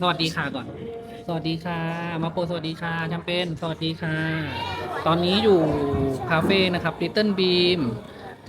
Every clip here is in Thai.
สวัสดีค่ะก่อน สวัสดีค่ะ มาโปรสวัสดีค่ะแชมเปญสวัสดีค่ะ ตอนนี้อยู่คาเฟ่นะครับ Little Beam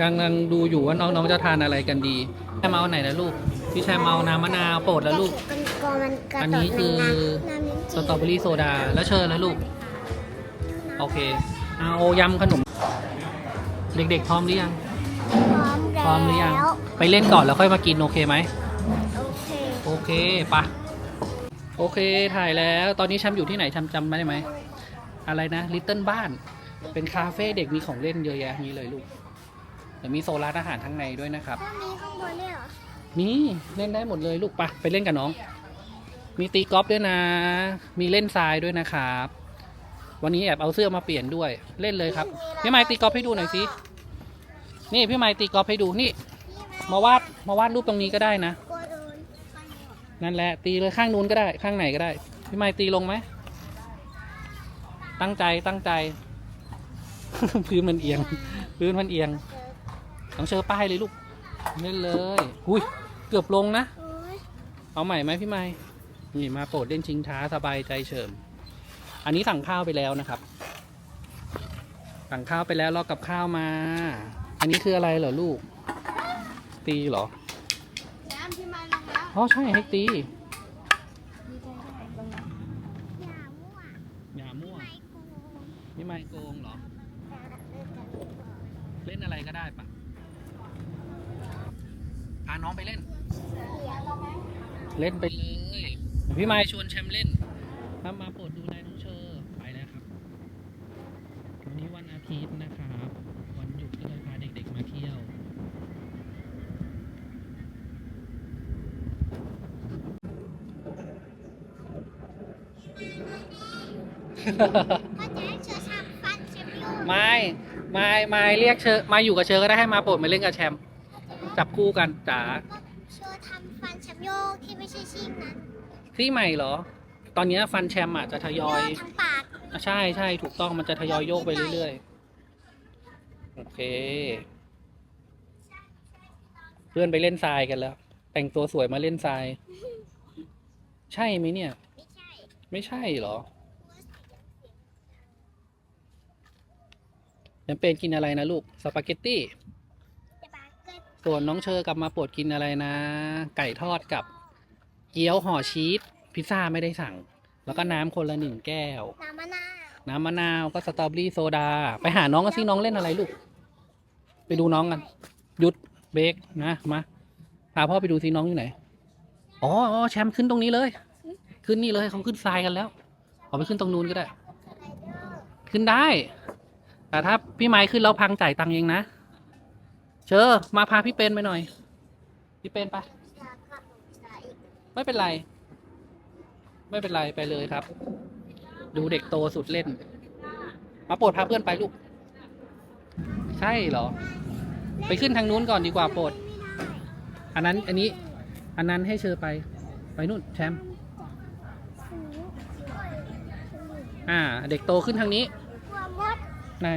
กำลังดูอยู่ว่าน้องๆจะทานอะไรกันดีแชมเอาไหนนะลูก พี่แชมเอาน้ำมะนาวโปรดแล้วลูกมันกลัวมันกระอันโดนี้ดคือในน้ำน้ำลิ้นสจี่ตรอเบอรี่โซดาแล้วเชิญแล้วลูก โอเค เอายำขนม เด็กๆพร้อมหรือยัง พร้อมแล้วพร้อมหรือยัง ไปเล่นก่อนแล้วค่อยมากินโอเคไหม โอเค โอเคปะ โอเคถ่ายแล้วตอนนี้แชมป์อยู่ที่ไหนแชมป์จำได้ไหมอะไรนะลิตเติ้ลบ้าน เป็นคาเฟ่เด็กมีของเล่นเยอะแยะนี้เลยลูกเดี๋ยวมีโซนร้านอาหารข้างในด้วยนะครับก็มีข้างบนเนี่ยเหรอมีเล่นได้หมดเลยลูกปะไปเล่นกับน้อง มีตีกอล์ฟด้วยนะ มีเล่นทรายด้วยนะครับ วันนี้แอบเอาเสื้อมาเปลี่ยนด้วยเล่นเลยครับพี่ไม้ตีกอล์ฟให้ดูหน่อยสินี่พี่ไม้ตีกอล์ฟให้ดูนี่ มาวาดมาวาดรูปตรงนี้ก็ได้นะกลัวโด นั่นแหละ ตีเลยข้างนู้นก็ได้ ข้างไหนก็ได้ พี่ไม้ตีลงไหม ตั้งใจตั้งใจ พื้นมันเอียง พื้นมันเอียงต้องเชิญป้ายเลยลูกเล่นเลย อุ้ย เกือบลงนะ เอาใหม่ไหมพี่ไม้นี่มาโปรดเล่นชิงช้าสบายใจเฉิม อันนี้สั่งข้าวไปแล้วนะครับ สั่งข้าวไปแล้วรอกับข้าวมา อันนี้คืออะไรเหรอลูก ตีเหรอ น้ำที่มาลงแล้ว อ๋อใช่ให้ตีอย่ามั่วอย่ามั่วไม่กูพี่ไม้โกงเหรอ เล่นอะไรก็ได้ปะพาน้องไปเล่น เล่นไปเลยพี่ไม้ชวนแชมป์เล่นถ้ามาโปรดดูแลน้องเชอร์ไปแล้วครับ วันนี้วันอาทิตย์นะครับ วันหยุดก็เลยพาเด็กๆมาเที่ยว พ่อจะให้เชอทำฟันเชมโย ไม่ไม่ไม่เรียกเชอร์มาอยู่กับเชอร์ก็ได้ให้มาโปรดมาเล่นกับแชมป์จับคู่กันจ๋าเชอทำฟันเชมโยกที่ไม่ใช่ชิงนั้นที่ใหม่เหรอ ตอนนี้ฟันแชมป์อะจะทยอยทั้งปากอะใช่ใช่ถูกต้องมันจะทยอยโยกไปเรื่อยๆโอเค เพื่อนไปเล่นทรายกันแล้ว แต่งตัวสวยมาเล่นทราย ใช่ไหมเนี่ย ไม่ใช่ ไม่ใช่เหรอ ยังเป็นกินอะไรนะลูกสปาเกตตี้จะปากเกิดส่วนน้องเชอร์กลับมาโปรดกินอะไรนะ ไก่ทอดกับเกี๊ยวห่อชีสพิซซ่าไม่ได้สั่ง แล้วก็น้ำคนละหนึ่งแก้ว น้ำมะนาวน้ำมะนาวก็สตรอเบอรี่โซดา ไปหาน้องกันสิน้องเล่นอะไรลูก ไปดูน้องกันหยุดเบรกนะมาพาพ่อไปดูสิน้องอยู่ไหนอ๋ออ๋อแชมป์ขึ้นตรงนี้เลย ขึ้นนี่เลยเขาขึ้นทรายกันแล้วเอาไปขึ้นตรงนู้นก็ได้ ขึ้นได้ แต่ถ้าพี่ไม้ขึ้นแล้วพังจ่ายตังค์เองนะ เชอมาพาพี่เป็นไปหน่อย พี่เป็นไปไม่เป็นไร ไม่เป็นไรไปเลยครับ ดูเด็กโตสุดเล่น มาโปรดพาเพื่อนไปลูก ใช่เหรอ ไปขึ้นทางนู้นก่อนดีกว่าโปรด อันนั้นอันนี้ อันนั้นให้เชอไป ไปนู่นแชมป์อ่า เด็กโตขึ้นทางนี้ ไหน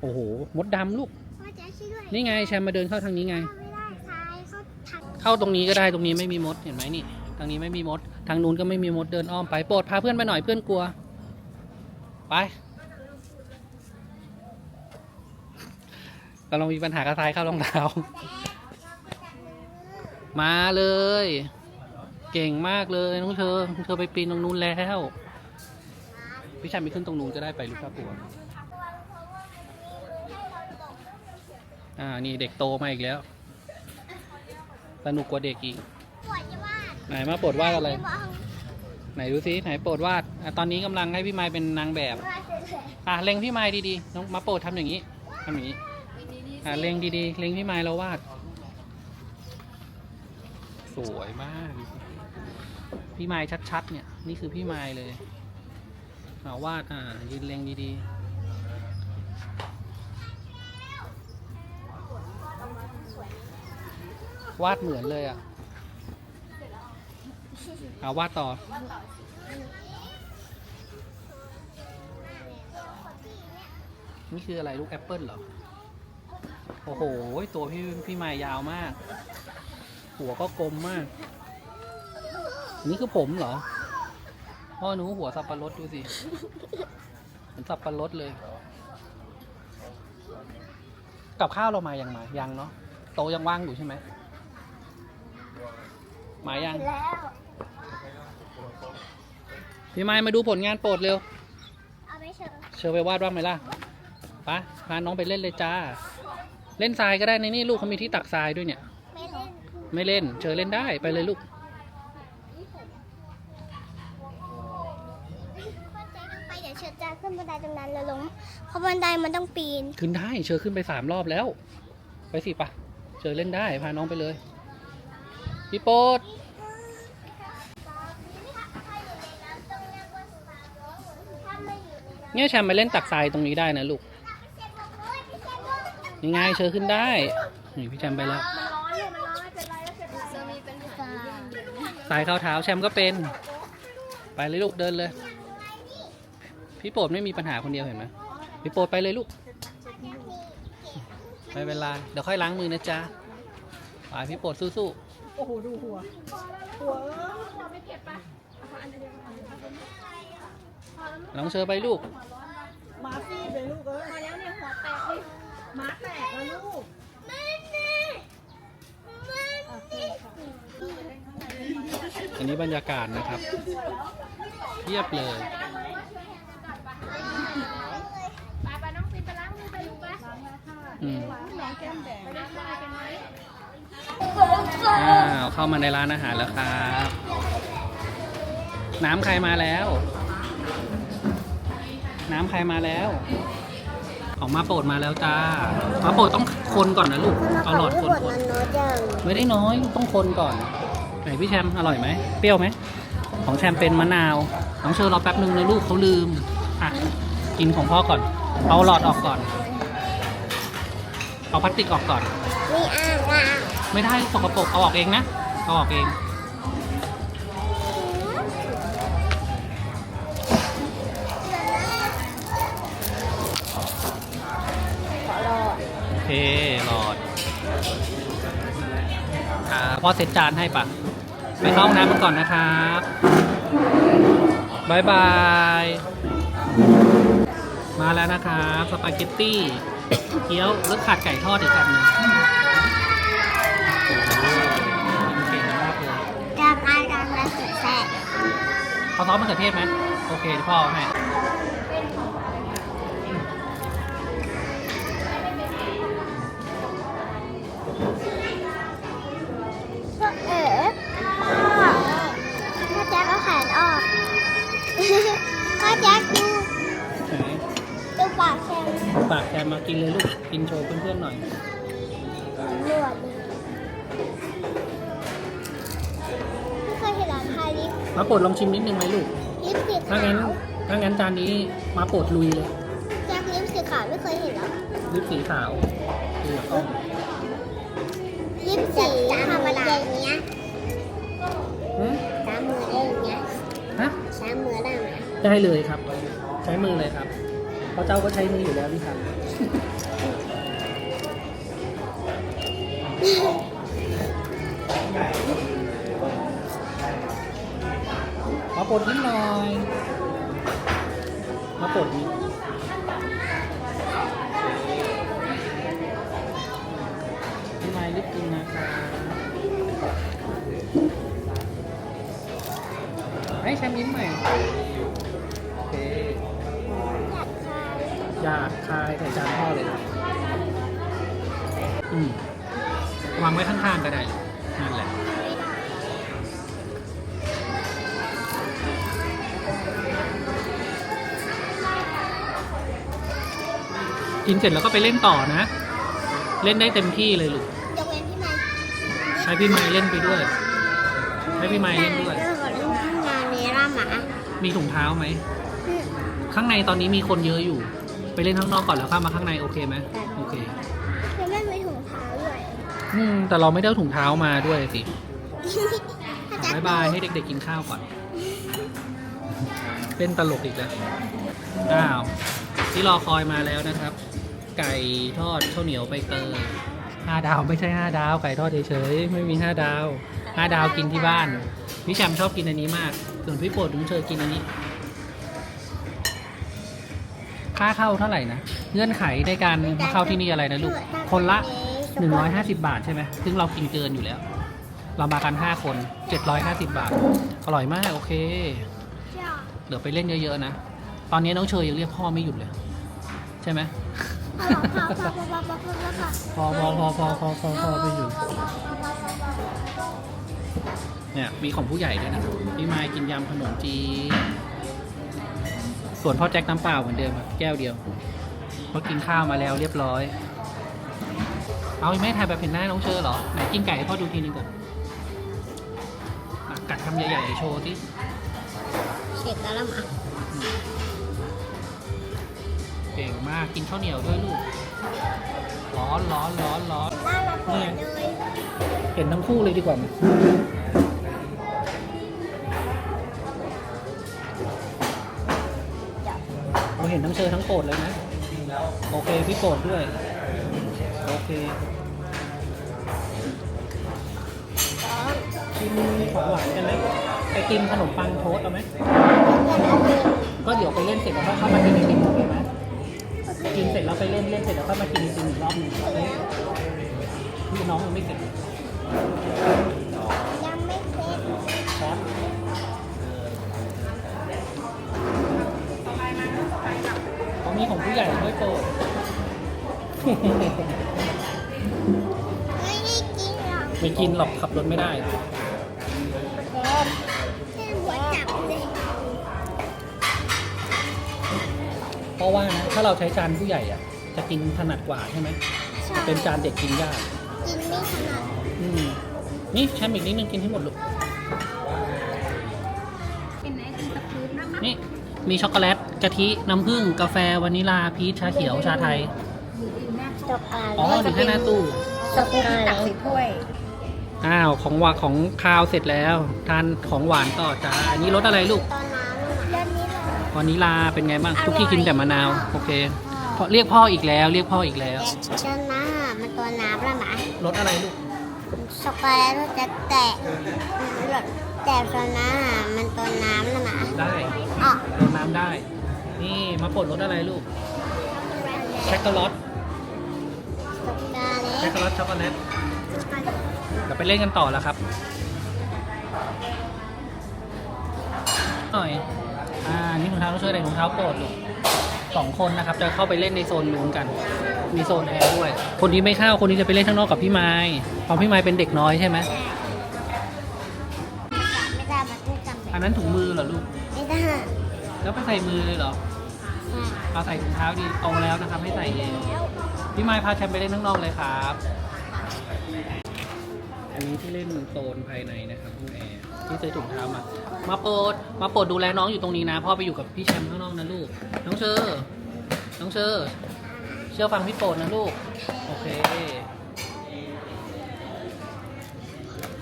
โอ้โห มดดำลูก พ่อจะช่วยด้วยนี่ไงแชมป์มาเดินเข้าทางนี้ไงไม่ได้ทรายเขาถักเข้าตรงนี้ก็ได้ตรงนี้ไม่มีมดเห็นไหมนี่ ทางนี้ไม่มีมด ทางนู้นก็ไม่มีมดเดินอ้อมไปโปรดพาเพื่อนไปหน่อยเพื่อนกลัว ไปกำลังมีปัญหากระทายเข้ารองเท้า มาเลย เก่งมากเลยน้องเธอน้องเธอไปปีนตรงนู้นแล้ว พี่ชายไปขึ้นตรงนู้นก็ได้ไปลูกค้ากลัว อ่า นี่เด็กโตมาอีกแล้ว สนุกกว่าเด็กอีกปวดจะวาดไหนมาโปรดวาดอะไรม่บกไหนดูซิไหนโปรดวาดอะตอนนี้กำลังให้พี่ไม้เป็นนางแบบวาดเสร็จแล้วอะเล็งพี่ไม้ดีๆ น้องมาโปรดทำอย่างนี้ทำอย่างนี้ อะเล็งดีๆ เล็งพี่ไม้แล้ววาด สวยมาก พี่ไม้ชัดๆ เนี่ย นี่คือพี่ไม้เลยอ่าวาด อ่ายืนเล็งดีๆ วาดเหมือนเลยอะเอาวาดต่อ นี่คืออะไรลูกแอปเปิลเหรอ โอ้โห ตัวพี่พี่ไม้ยาวมาก หัวก็กลมมากนนี้คือผมเหรอ พ่อหนูหัวสับปะรดดูสิเหมือนสับปะรดเลย กับข้าวเรามายังมายังเนาะโตยังว่างอยู่ใช่ไหม มายัง แล้วพี่ไม้มาดูผลงานโปรดเร็ว เอาไปเชิญเชิญไปวาดบ้างไหมล่ะไปะพาน้องไปเล่นเลยจ้า เล่นทรายก็ได้ในนี่ลูกเขามีที่ตักทรายด้วยเนี่ย ไม่เล่นไม่เล่น เชิญเล่นได้ไปเลยลูกเข้าใจกันไปเดี๋ยวเชิญจะขึ้นบันไดตรงนั้นแล้วลงเพราะบันไดมันต้องปีน ขึ้นได้ เชิญขึ้นไปสามรอบแล้ว ไปสิปะเชิญเล่นได้ พาน้องไปเลย พี่โป๊ดเนี่ยแชมไปเล่นตักทรายตรงนี้ได้นะลูกยังไงเชิญขึ้นได้ นี่พี่แชมไปแล้วสายเข้าเท้าแชมป์ก็เป็น ไปเลยลูกเดินเลย พี่โปรดไม่มีปัญหาคนเดียวเห็นไหมพี่โปรดไปเลยลูกไม่เป็นไรเดี๋ยวค่อยล้างมือนะจ๊ะไปพี่โปรดสู้ โอ้โห ดูหัว หัวๆน้องเชอไปลูกมาฟีดเลยลูกเอ้ยมาแล้วเนี่ยหัวแตกเลยมาแตกแล้วลูกอันนี้บรรยากาศนะครับเทียบเลยไปไปน้องฟินไปล้างมือไปลูกไปอืมน้องแก้มแดง อ้าวเข้ามาในร้านอาหารแล้วครับ น้ำใครมาแล้ว น้ำใครมาแล้วออกมาโปรดมาแล้วจ้ามาโปรดต้องคนก่อนนะลูกเอาหลอดคนคนมันน้อยจังไม่ได้น้อยลูกต้องคนก่อนไหนพี่แชมป์อร่อยไหมเปรี้ยวไหมของแชมป์เป็นมะนาวน้องเชอรอแป๊บนึงนะลูกเขาลืมอะกินของพ่อก่อน เอาหลอดออกก่อน เอาพลาสติกออกก่อนมีอ่างอ่าง ไม่ได้สกปรกเอาออกเองนะ เอาออกเอง โอเคหลอด อ่าพอเซตจจานให้ปะไปเข้าห้องน้ำกันก่อนนะครับบายบาย มาแล้วนะครับ สปาเกตตี้ เกี๊ยวแล้วขาดไก่ทอดอีกอันหนึง มะเขือเทศไหมโอเคเดี๋ยวพ่อเอาให้พ่อเอ๋พ่อพ่อแจ๊คเอาแขนออกพ่อแจ๊คดูไหนดูปากแขนปากแกมากินเลยลูก กินโชว์เพื่อนๆหน่อย หนวดดิไม่ มาโปรดลองชิมนิดนึงไหมลูก ลิปสีถ้าขางั้นวถ้างั้นจานนี้มาโปรดลุยเลยแจ๊คลิปสีขาวไม่เคยเห็นหรอลิปสีขาวดูกล้องลิปสีธรรมดาอย่างเงี้ยหืมสามมือได้อย่างเงี้ยฮะสามมือได้ไหมได้เลยครับ ใช้มือเลยครับเพราะเจ้าก็ใช้มืออยู่แล้วนี่ครับ มาปลดนิดหน่อย มาปลดนิดพี่ไม้รีบกินนะครับให้แชมป์ยิ้มใหม่ โอเค อยากทาคายใส่จานพ่อเลยครับอืมวางไว้ข้างๆก็ได้ กินเสร็จแล้วก็ไปเล่นต่อนะ เล่นได้เต็มที่เลยลูกยกเว้นพี่ไม้ให้พี่ไม้เล่นไปด้วย ให้พี่ไม้เล่นด้วยเรื่องของเรื่องงานนี้ล่ะหมามีถุงเท้าไหม ข้างในตอนนี้มีคนเยอะอยู่ ไปเล่นข้างนอกก่อนแล้วเข้ามาข้างในโอเคไหมโอเค ยังไม่มีถุงเท้าด้วยอืมแต่เราไม่ได้เอาถุงเท้ามาด้วยสิถ้าจะบายบายให้เด็กๆกินข้าวก่อนเล่นตลกอีกแล้วอ้าว ที่รอคอยมาแล้วนะครับ ไก่ทอดข้าวเหนียวใบเตยห้าดาวไม่ใช่ห้าดาว ไก่ทอดเฉยๆไม่มีห้าดาวห้าดาวกินที่บ้านพี่แชมป์ชอบกินอันนี้มาก ส่วนพี่โปรดลุงเชอกินอันนี้ ค่าเข้าเท่าไหร่นะเงื่อนไขในการเข้าที่นี่อะไรนะลูกคนละ 150 บาทใช่ไหมซึ่งเรากินเกินอยู่แล้ว เรามากัน 5 คน 750 บาท อร่อยมาก โอเค เดี๋ยวไปเล่นเยอะๆนะ ตอนนี้น้องเชยยังเรียกพ่อไม่หยุดเลย ช่ไหมพอพอพอพอพอพอพอไปหยุดเนี่ยมีของผู้ใหญ่ด้วยนะพี่ไม้กินยำขนมจีนส่วนพ่อแจ็คน้ำเปล่าเหมือนเดิมครับแก้วเดียวเพราะกินข้าวมาแล้วเรียบร้อย เอาไหม่ถ่ายแบบเห็นหน้าน้องเชอเหรอไหนกินไก่ให้พ่อดูทีนึงก่อนกัดคำใหญ่ๆโชว์ที่เสร็จแล้วมั้ง เก่งมากกินข้าวเหนียวด้วยลูกร้อนร้อนร้อนร้อนน่ารักเลยเห็นทั้งคู่เลยดีกว่ามั้ยเราเห็นทั้งเชอทั้งโกรธเลยนะ โอเค พี่โกรธด้วย โอเคกินของหวานกันไหมไปกินขนมปังโทสต์เอาไหมก็เดี๋ยวไปเล่นเสร็จแล้วก็เข้ามากินไอติมโอเคไหม กินเสร็จแล้วไปเล่นเล่นเสร็จแล้วก็มากินไอติมอีกรอบหนึ่งโอเคพี่น้องยังไม่เสร็จยังไม่เสร็จครับเขามีของผู้ใหญ่ด้วยโปรดไม่ได้กินหรอกไม่กินหรอกขับรถไม่ได้ เพราะว่านะถ้าเราใช้จานผู้ใหญ่อะจะกินถนัดกว่าใช่ไหมใช่เป็นจานเด็กกินยากกินไม่ถนัดอืมนี่แชมป์อีกนิดนึงกินให้หมดลูกเป็นไหนกินตะพื้นนะนี่มีช็อกโกแลตกะทิน้ำผึ้งกาแฟวานิลาพีชชาเขียวชาไทยตกกาอ๋ออยู่แค่หน้าตู้ตกกาตักใส่ถ้วยอ้าวของหวานของคาวเสร็จแล้ว ทานของหวานต่อจ้าอันนี้รสอะไรลูกตอน วานิลาเป็นไงบ้างอร่อยทุกที่กินแต่มะนาว โอเคพอเรียกพ่ออีกแล้ว เรียกพ่ออีกแล้วแต่ชนะมันตัวน้ำแล้วนะรสอะไรลูกช็อกโกแลตมันจะแตะแต่โซนามันตัวน้ำแล้วนะได้อ๋อรสน้ำได้ นี่มาปลดรสอะไรลูกแช็กโกแลตตกกาเลแช็กโกแลตช็อกโกแลตเดี๋ยวไปเล่นกันต่อแล้วครับหน่อย อ่านี่ถุงเท้าต้องช่วยอะไรถุงเท้าโปรดลูกสองคนนะครับ จะเข้าไปเล่นในโซนนู้นกัน มีโซนแอร์ด้วย คนนี้ไม่เข้า คนนี้จะไปเล่นข้างนอกกับพี่ไม้เพราะพี่ไม้เป็นเด็กน้อยใช่ไหมไม่ได้มันต้องจำเป็อันนนั้นถุงมือเหรอลูก ไม่ได้แล้วไปใส่มือเลยเหรอเอาใส่ถุงเท้าดีโตแล้วนะครับให้ใส่เองแล้วพี่ไม้พาแชมป์ไปเล่นข้างนอกเลยครับ อันนี้ที่เล่นโซนภายในนะครับห้องแอร์ที่ซื้อถุงเท้ามา มาโปรดมาโปรดดูแลน้องอยู่ตรงนี้นะพ่อไปอยู่กับพี่แชมป์ข้างนอกนะลูก น้องเชอร์น้องเชอร์เชื่อฟังพี่โปรดนะลูก โอเค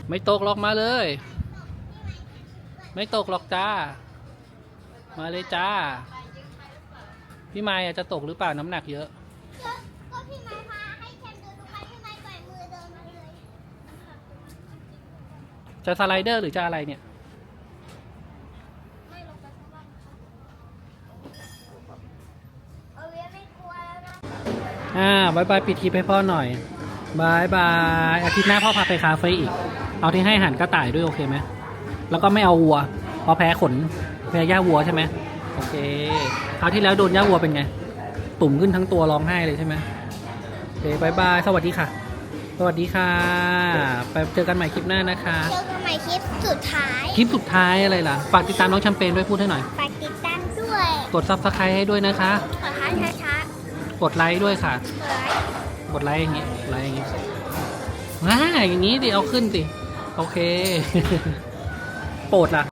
ไม่ตกหรอกมาเลย ไม่ตกหรอกจ้า มาเลยจ้า พี่ไม้อะจะตกหรือเปล่าน้ำหนักเยอะ ก็พี่ไม้พาให้แคมเดินไปพี่ไม้ปล่อยมือเดินมาเลย จะสไลเดอร์หรือจะอะไรเนี่ย ไม่ลงไปข้างล่างเอาเวียไม่กลัวแล้วนะ อ่าบายบายปิดคลิปให้พ่อหน่อยบายบายอาทิตย์หน้าพ่อพาไปคาเฟ่อีก เอาที่ให้อาหันกระต่ายด้วยโอเคไหมแล้วก็ไม่เอาวัวเพราะแพ้ขนแพ้หญ้าวัวใช่ไหมโอเคคราวที่แล้วโดนหญ้าวัวเป็นไง ตุ่มขึ้นทั้งตัวร้องไห้เลยใช่ไหมโอเคบายบายสวัสดีค่ะ สวัสดีค่ะ ไปเจอกันใหม่คลิปหน้านะคะ เจอกันใหม่คลิปสุดท้าย คลิปสุดท้ายอะไรล่ะ ฝากติดตามน้องแชมเปญด้วยพูดให้หน่อย ฝากติดตามด้วย กดซับสไครต์ให้ด้วยนะคะขอท้าช้ากดไลค์ด้วยค่ะๆเปิดกดไลค์อย่างงี้ไลค์อย่างงี้อ่าอย่างงี้ดิ เอาขึ้นสิ โอเค โปรดล่ะ